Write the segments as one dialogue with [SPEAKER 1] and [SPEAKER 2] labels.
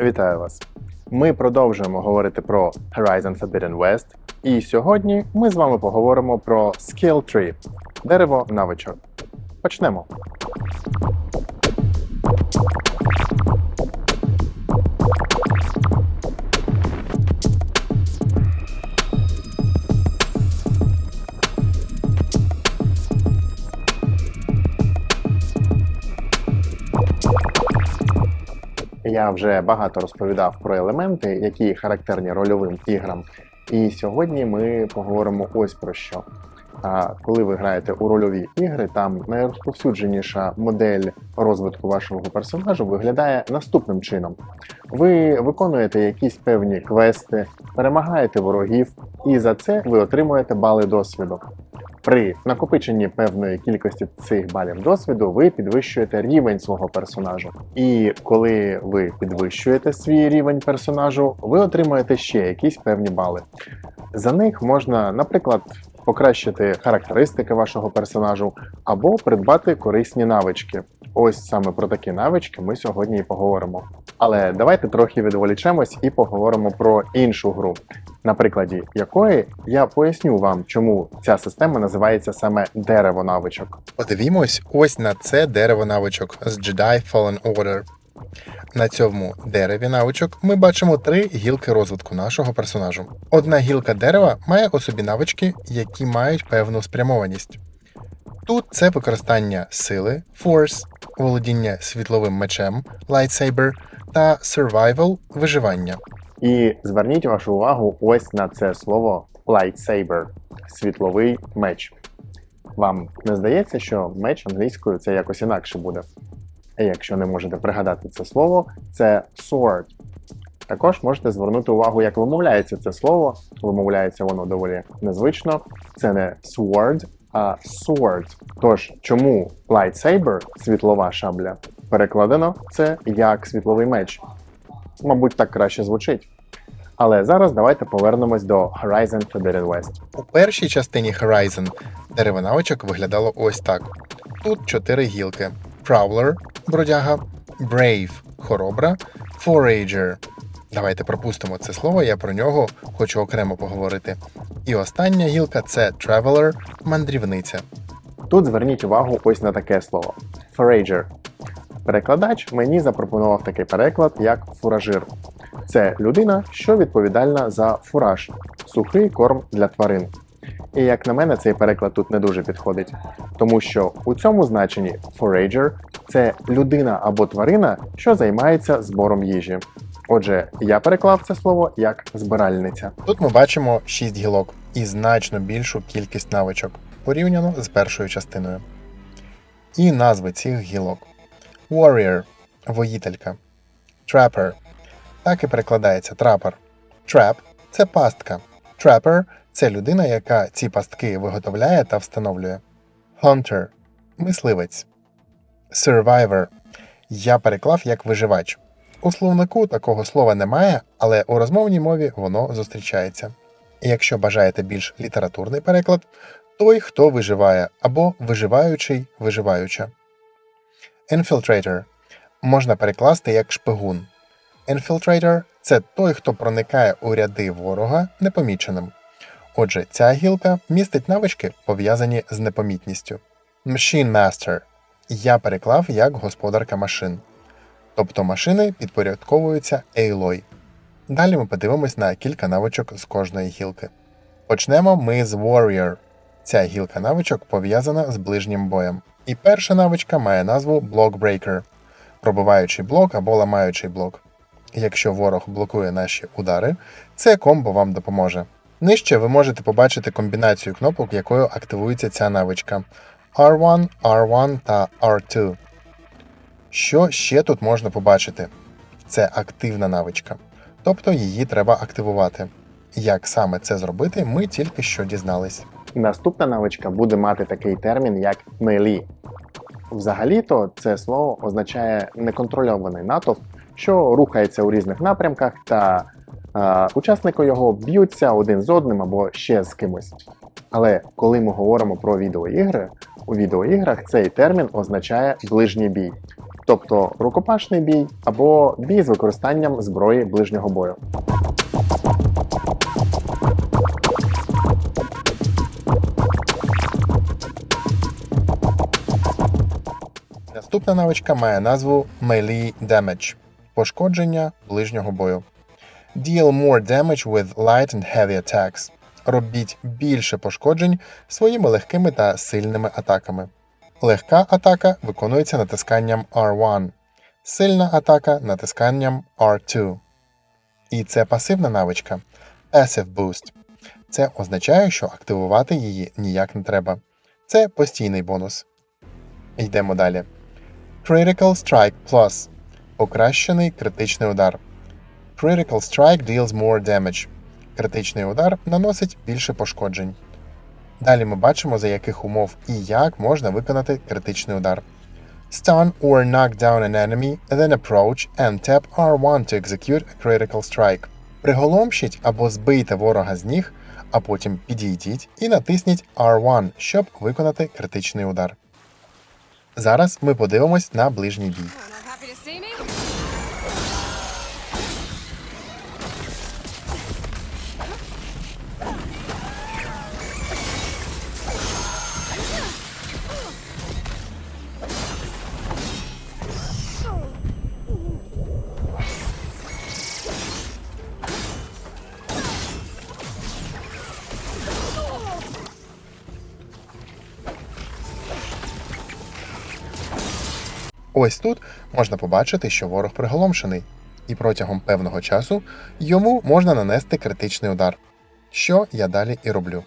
[SPEAKER 1] Вітаю вас! Ми продовжуємо говорити про Horizon Forbidden West, і сьогодні ми з вами поговоримо про Skill Tree – дерево навичок. Почнемо. Я вже багато розповідав про елементи, які характерні рольовим іграм. І сьогодні ми поговоримо ось про що. А коли ви граєте у рольові ігри, там найрозповсюдженіша модель розвитку вашого персонажу виглядає наступним чином: ви виконуєте якісь певні квести, перемагаєте ворогів, і за це ви отримуєте бали досвіду. При накопиченні певної кількості цих балів досвіду ви підвищуєте рівень свого персонажу. І коли ви підвищуєте свій рівень персонажу, ви отримуєте ще якісь певні бали. За них можна, наприклад, покращити характеристики вашого персонажу або придбати корисні навички. Ось саме про такі навички ми сьогодні і поговоримо. Але давайте трохи відволічемось і поговоримо про іншу гру, на прикладі якої я поясню вам, чому ця система називається саме дерево навичок.
[SPEAKER 2] Подивімось ось на це дерево навичок з Jedi Fallen Order. На цьому дереві навичок ми бачимо три гілки розвитку нашого персонажу. Одна гілка дерева має у собі навички, які мають певну спрямованість. Тут це використання сили, Force, володіння світловим мечем, Lightsaber та Survival виживання.
[SPEAKER 1] І зверніть вашу увагу ось на це слово lightsaber – світловий меч. Вам не здається, що меч англійською це якось інакше буде? Якщо не можете пригадати це слово, це sword. Також можете звернути увагу, як вимовляється це слово. Вимовляється воно доволі незвично. Це не sword, а sword. Тож, чому lightsaber – світлова шабля? Перекладено це як світловий меч. Мабуть, так краще звучить. Але зараз давайте повернемось до Horizon Forbidden West.
[SPEAKER 2] У першій частині Horizon дерево навичок виглядало ось так: тут чотири гілки: Prowler – бродяга, Brave – хоробра, Forager. Давайте пропустимо це слово, я про нього хочу окремо поговорити. І остання гілка це Traveler – мандрівниця.
[SPEAKER 1] Тут зверніть увагу ось на таке слово forager. Перекладач мені запропонував такий переклад, як фуражир. Це людина, що відповідальна за фураж, сухий корм для тварин. І як на мене, цей переклад тут не дуже підходить, тому що у цьому значенні forager – це людина або тварина, що займається збором їжі. Отже, я переклав це слово як збиральниця.
[SPEAKER 2] Тут ми бачимо 6 гілок і значно більшу кількість навичок порівняно з першою частиною. І назви цих гілок: Warrior воїтелька, Trapper так і перекладається трапер. Trap – це пастка. Trapper – це людина, яка ці пастки виготовляє та встановлює. Hunter – мисливець. Survivor – я переклав як виживач. У словнику такого слова немає, але у розмовній мові воно зустрічається. Якщо бажаєте більш літературний переклад, той, хто виживає, або виживаючий виживаюча. Infiltrator можна перекласти як шпигун. Infiltrator – це той, хто проникає у ряди ворога непоміченим. Отже, ця гілка містить навички, пов'язані з непомітністю. Machine Master я переклав як господарка машин. Тобто машини підпорядковуються Aloy. Далі ми подивимось на кілька навичок з кожної гілки. Почнемо ми з Warrior. Ця гілка навичок пов'язана з ближнім боєм. І перша навичка має назву Block Breaker – пробиваючий блок або ламаючий блок. Якщо ворог блокує наші удари, це комбо вам допоможе. Нижче ви можете побачити комбінацію кнопок, якою активується ця навичка R1, R1 та R2. Що ще тут можна побачити? Це активна навичка, тобто її треба активувати. Як саме це зробити, ми тільки що дізнались.
[SPEAKER 1] Наступна навичка буде мати такий термін, як melee. Взагалі-то це слово означає неконтрольований натовп, що рухається у різних напрямках, та учасники його б'ються один з одним або ще з кимось. Але коли ми говоримо про відеоігри, у відеоіграх цей термін означає ближній бій. тобто рукопашний бій або бій з використанням зброї ближнього бою.
[SPEAKER 2] Наступна навичка має назву Melee Damage пошкодження ближнього бою. Deal more damage with light and heavy attacks. Робіть більше пошкоджень своїми легкими та сильними атаками. Легка атака виконується натисканням R1, сильна атака натисканням R2. І це пасивна навичка Passive Boost. Це означає, що активувати її ніяк не треба. Це постійний бонус. Йдемо далі. Critical Strike Plus Покращений критичний удар. Critical Strike deals more damage. Критичний удар наносить більше пошкоджень. Далі ми бачимо, за яких умов і як можна виконати критичний удар. Stun or knock down an enemy, then approach and tap R1 to execute a critical strike. Приголомшіть або збийте ворога з ніг, а потім підійдіть і натисніть R1, щоб виконати критичний удар. Зараз ми подивимось на ближній бій. Ось тут можна побачити, що ворог приголомшений, і протягом певного часу йому можна нанести критичний удар, що я далі і роблю.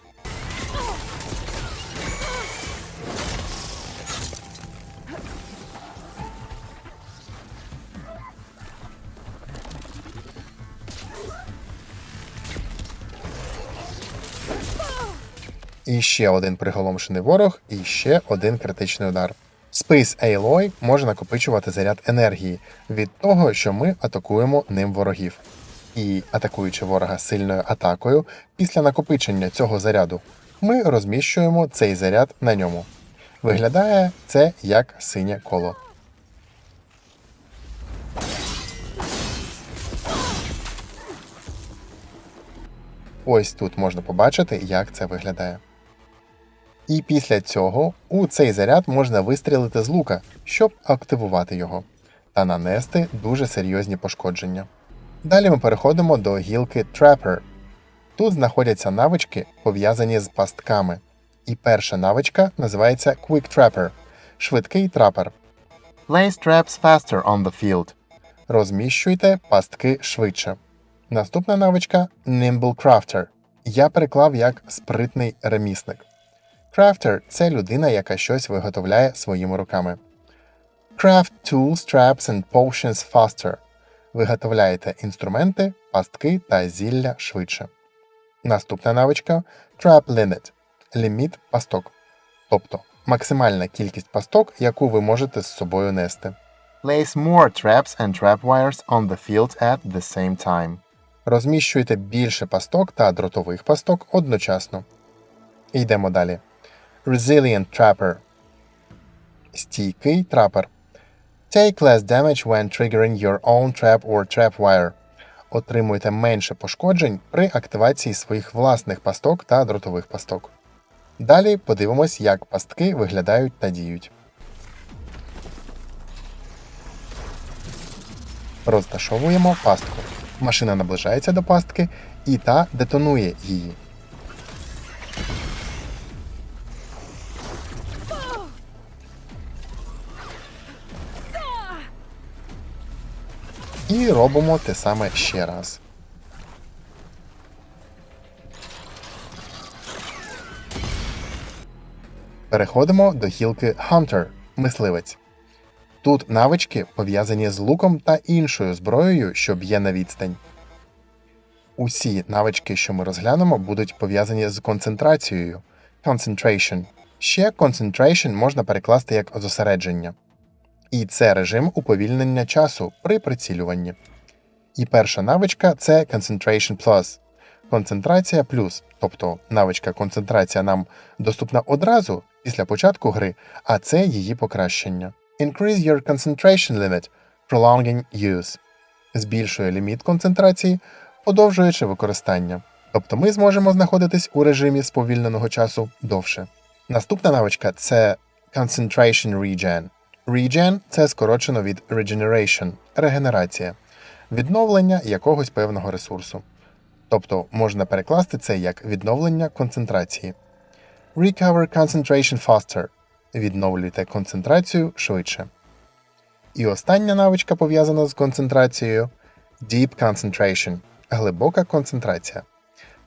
[SPEAKER 2] І ще один приголомшений ворог, і ще один критичний удар. Space Aloy може накопичувати заряд енергії від того, що ми атакуємо ним ворогів. І атакуючи ворога сильною атакою, після накопичення цього заряду ми розміщуємо цей заряд на ньому. Виглядає це як синє коло. Ось тут можна побачити, як це виглядає. І після цього у цей заряд можна вистрілити з лука, щоб активувати його, та нанести дуже серйозні пошкодження. Далі ми переходимо до гілки Trapper. Тут знаходяться навички, пов'язані з пастками. І перша навичка називається Quick Trapper швидкий трапер. Place traps faster on the field. Розміщуйте пастки швидше. Наступна навичка Nimble Crafter. Я переклав як спритний ремісник. Crafter – це людина, яка щось виготовляє своїми руками. Craft tools, traps and potions faster. Виготовляєте інструменти, пастки та зілля швидше. Наступна навичка Trap Limit ліміт пасток. Тобто максимальна кількість пасток, яку ви можете з собою нести. Place more traps and trap wires on the field at the same time. Розміщуйте більше пасток та дротових пасток одночасно. Йдемо далі. Resilient Trapper. Стійкий трапер. Take less damage when triggering your own trap or trap wire. Отримуйте менше пошкоджень при активації своїх власних пасток та дротових пасток. Далі подивимось, як пастки виглядають та діють. Розташовуємо пастку. Машина наближається до пастки і та детонує її. І робимо те саме ще раз. Переходимо до гілки Hunter мисливець. Тут навички пов'язані з луком та іншою зброєю, що б'є на відстань. Усі навички, що ми розглянемо, будуть пов'язані з концентрацією concentration. Ще concentration можна перекласти як зосередження. І це режим уповільнення часу при прицілюванні. І перша навичка це Concentration Plus. Концентрація плюс, тобто навичка концентрація нам доступна одразу після початку гри, а це її покращення. Increase your concentration limit, prolonging use. Збільшує ліміт концентрації, подовжуючи використання. Тобто ми зможемо знаходитись у режимі сповільненого часу довше. Наступна навичка це Concentration Regen. Regen – це скорочено від Regeneration – регенерація, відновлення якогось певного ресурсу. Тобто можна перекласти це як відновлення концентрації. Recover concentration faster. Відновлюйте концентрацію швидше. І остання навичка пов'язана з концентрацією Deep Concentration глибока концентрація.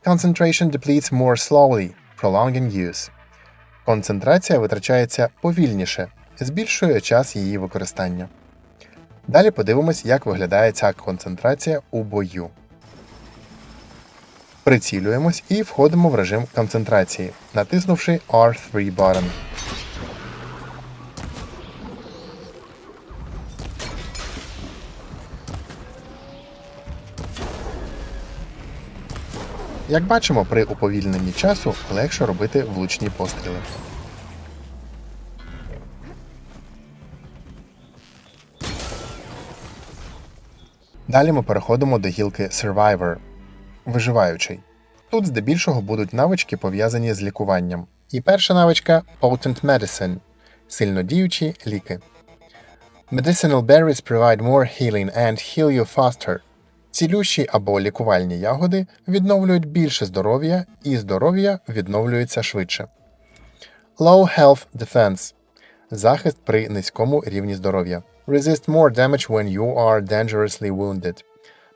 [SPEAKER 2] Concentration depletes more slowly, prolonging use. Концентрація витрачається повільніше, збільшує час її використання. Далі подивимось, як виглядає ця концентрація у бою. Прицілюємось і входимо в режим концентрації, натиснувши R3 button. Як бачимо, при уповільненні часу легше робити влучні постріли. Далі ми переходимо до гілки Survivor виживаючий. Тут здебільшого будуть навички пов'язані з лікуванням. І перша навичка Potent Medicine сильнодіючі ліки. Medicinal berries provide more healing and heal you faster. Цілющі або лікувальні ягоди відновлюють більше здоров'я, і здоров'я відновлюється швидше. Low Health Defense захист при низькому рівні здоров'я. Resist more damage when you are dangerously wounded.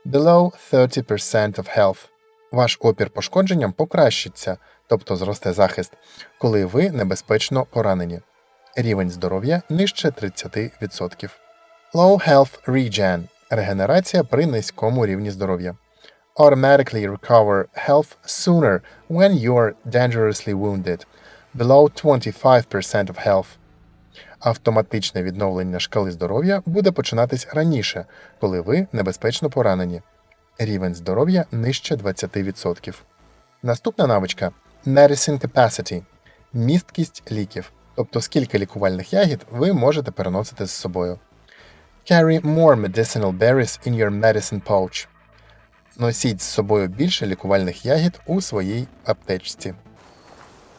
[SPEAKER 2] Below 30% of health. Ваш опір пошкодженням покращиться, тобто зросте захист, коли ви небезпечно поранені. Рівень здоров'я нижче 30%. Low Health Regen регенерація при низькому рівні здоров'я. Automatically recover health sooner when you're dangerously wounded. Below 25% of health. Автоматичне відновлення шкали здоров'я буде починатись раніше, коли ви небезпечно поранені. Рівень здоров'я нижче 20%. Наступна навичка Medicine Capacity місткість ліків, тобто скільки лікувальних ягід ви можете переносити з собою. Carry more medicinal berries in your medicine pouch. Носіть з собою більше лікувальних ягід у своїй аптечці.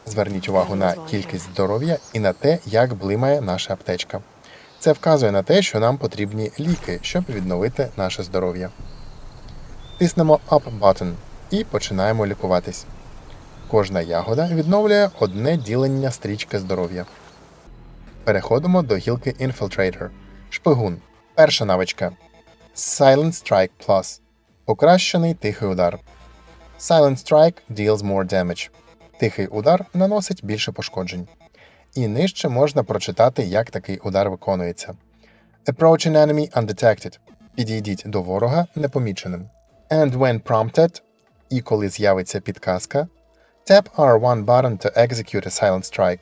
[SPEAKER 2] Зверніть увагу на кількість здоров'я і на те, як блимає наша аптечка. Це вказує на те, що нам потрібні ліки, щоб відновити наше здоров'я. Тиснемо Up button і починаємо лікуватись. Кожна ягода відновлює одне ділення стрічки здоров'я. Переходимо до гілки Infiltrator. Шпигун. Перша навичка. Silent Strike Plus. Покращений тихий удар. Silent Strike deals more damage. Тихий удар наносить більше пошкоджень. І нижче можна прочитати, як такий удар виконується. Approach an enemy undetected. Підійдіть до ворога непоміченим. And when prompted, і коли з'явиться підказка, tap R1 button to execute a silent strike.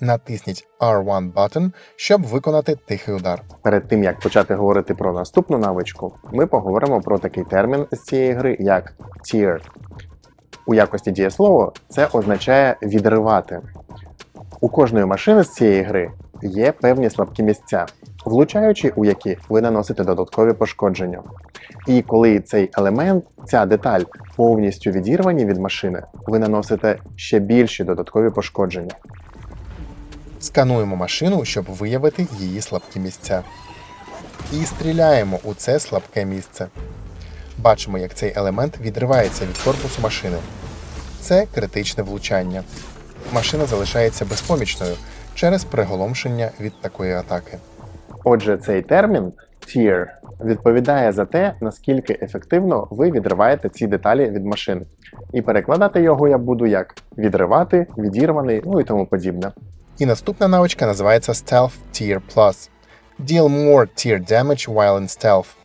[SPEAKER 2] Натисніть R1 button, щоб виконати тихий удар.
[SPEAKER 1] Перед тим як почати говорити про наступну навичку, ми поговоримо про такий термін з цієї гри, як tier. У якості дієслова це означає відривати. У кожної машини з цієї гри є певні слабкі місця, влучаючи у які ви наносите додаткові пошкодження. І коли цей елемент, ця деталь повністю відірвані від машини, ви наносите ще більші додаткові пошкодження.
[SPEAKER 2] Скануємо машину, щоб виявити її слабкі місця. І стріляємо у це слабке місце. Бачимо, як цей елемент відривається від корпусу машини. Це критичне влучання. Машина залишається безпомічною через приголомшення від такої атаки.
[SPEAKER 1] Отже, цей термін tier відповідає за те, наскільки ефективно ви відриваєте ці деталі від машин. І перекладати його я буду як відривати, відірваний, ну і тому подібне.
[SPEAKER 2] І наступна навичка називається Stealth Tier Plus. Deal more tier damage while in stealth.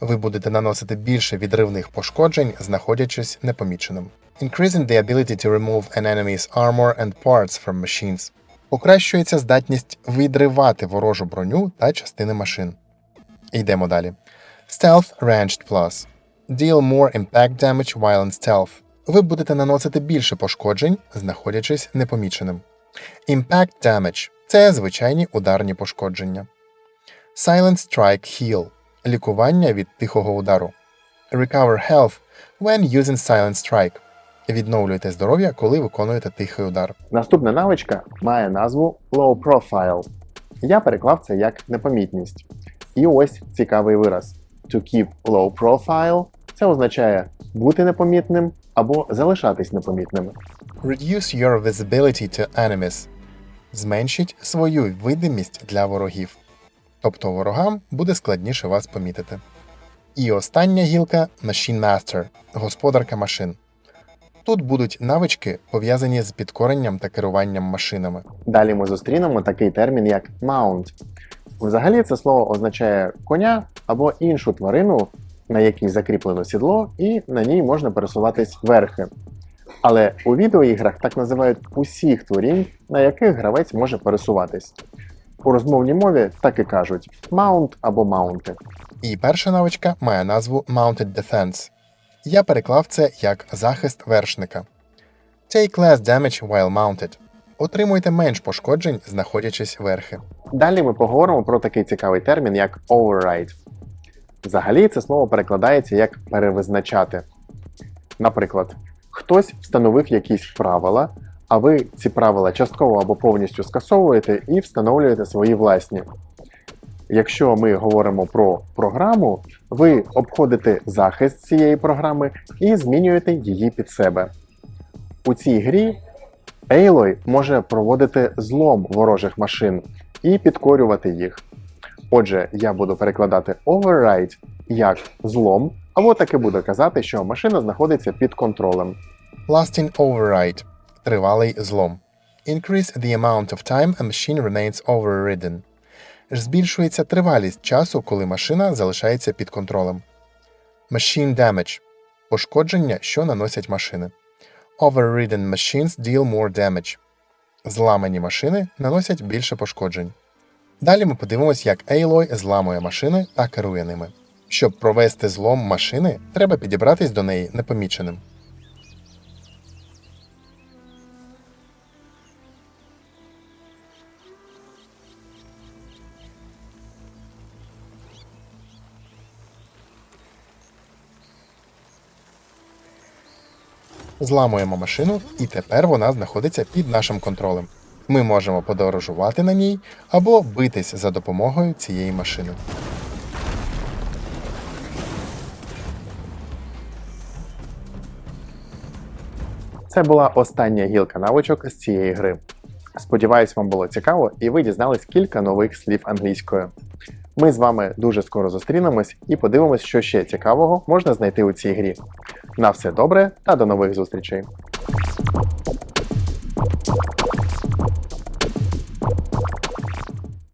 [SPEAKER 2] Ви будете наносити більше відривних пошкоджень, знаходячись непоміченим. Increasing the ability to remove an enemy's armor and parts from machines. Покращується здатність відривати ворожу броню та частини машин. Йдемо далі. Stealth Ranged Plus. Deal more impact damage while in stealth. Ви будете наносити більше пошкоджень, знаходячись непоміченим. Impact Damage це звичайні ударні пошкодження. Silent Strike Heal лікування від тихого удару. Recover health when using Silent Strike. Відновлюйте здоров'я, коли виконуєте тихий удар.
[SPEAKER 1] Наступна навичка має назву Low Profile. Я переклав це як непомітність. І ось цікавий вираз. To keep low profile це означає бути непомітним або залишатись непомітним.
[SPEAKER 2] Reduce your visibility to enemies. Зменшіть свою видимість для ворогів. Тобто ворогам буде складніше вас помітити. І остання гілка Machine Master господарка машин. Тут будуть навички, пов'язані з підкоренням та керуванням машинами.
[SPEAKER 1] Далі ми зустрінемо такий термін, як mount. Взагалі це слово означає коня або іншу тварину, на якій закріплено сідло, і на ній можна пересуватись верхи. Але у відеоіграх так називають усіх творінь, на яких гравець може пересуватись. У розмовній мові так і кажуть маунт або маунти.
[SPEAKER 2] І перша навичка має назву Mounted Defense. Я переклав це як захист вершника. Take less damage while mounted. Отримуйте менш пошкоджень, знаходячись верхи.
[SPEAKER 1] Далі ми поговоримо про такий цікавий термін, як override. Взагалі це слово перекладається як перевизначати. Наприклад, хтось встановив якісь правила, а ви ці правила частково або повністю скасовуєте і встановлюєте свої власні. Якщо ми говоримо про програму, ви обходите захист цієї програми і змінюєте її під себе. У цій грі Aloy може проводити злом ворожих машин і підкорювати їх. Отже, я буду перекладати override як злом, або таки буду казати, що машина знаходиться під контролем.
[SPEAKER 2] Lasting Override тривалий злом. Increase the amount of time a machine remains overridden. Збільшується тривалість часу, коли машина залишається під контролем. Machine Damage пошкодження, що наносять машини. Overridden machines deal more damage. Зламані машини наносять більше пошкоджень. Далі ми подивимось, як Aloy зламує машини та керує ними. Щоб провести злом машини, треба підібратись до неї непоміченим. Зламуємо машину, і тепер вона знаходиться під нашим контролем. Ми можемо подорожувати на ній або битись за допомогою цієї машини.
[SPEAKER 1] Це була остання гілка навичок з цієї гри. Сподіваюсь, вам було цікаво і ви дізнались кілька нових слів англійською. Ми з вами дуже скоро зустрінемось і подивимось, що ще цікавого можна знайти у цій грі. На все добре та до нових зустрічей!